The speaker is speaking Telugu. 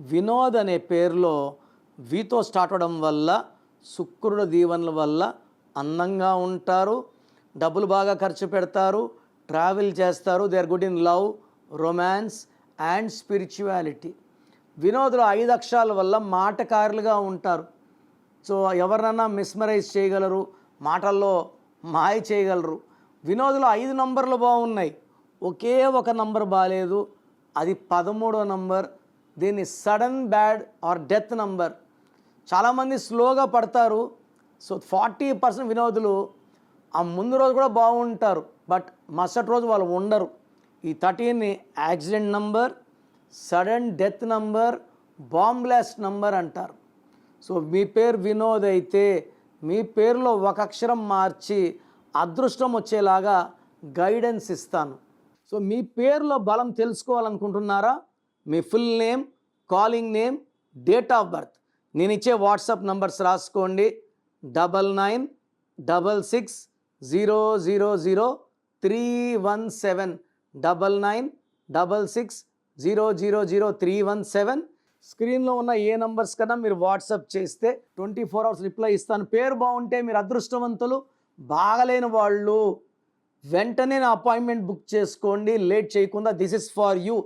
వినోద్ అనే పేరులో వీతో స్టార్ట్ అవడం వల్ల శుక్రుడు దీవెనల వల్ల అందంగా ఉంటారు డబ్బులు బాగా ఖర్చు పెడతారు ట్రావెల్ చేస్తారు they are good in love romance and spirituality. వినోదులు ఐదు అక్షరాల వల్ల మాటకారులుగా ఉంటారు. సో ఎవరినన్నా మిస్మరైజ్ చేయగలరు మాటల్లో మాయ చేయగలరు. వినోదులో ఐదు నంబర్లు బాగున్నాయి. ఒకే ఒక నంబర్ బాగాలేదు అది పదమూడో నంబర్. దీన్ని sudden bad or death number. చాలామంది స్లోగా పడతారు. సో ఫార్టీ పర్సెంట్ వినోదులు ఆ ముందు రోజు కూడా బాగుంటారు. బట్ మరుసటి రోజు వాళ్ళు ఉండరు. ఈ థర్టీన్ని accident number sudden death number bomb blast number అంటారు. సో మీ పేరు వినోద్ అయితే మీ పేరులో ఒక అక్షరం మార్చి అదృష్టం వచ్చేలాగా గైడెన్స్ ఇస్తాను. సో మీ పేరులో బలం తెలుసుకోవాలనుకుంటున్నారా? మీ full name calling name date of birth. నేను ఇచ్చే వాట్సాప్ నంబర్స్ రాసుకోండి. Double nine double six zero zero zero three one seven. Double nine double six zero zero zero three one seven. స్క్రీన్లో ఉన్న ఏ నంబర్స్ కన్నా మీరు వాట్సాప్ చేస్తే ట్వంటీ ఫోర్ అవర్స్ రిప్లై ఇస్తాను. పేరు బాగుంటే మీరు అదృష్టవంతులు బాగలేని వాళ్ళు. వెంటనే నా అపాయింట్మెంట్ బుక్ చేసుకోండి. లేట్ చేయకుండా దిస్ ఇస్ ఫార్ యూ.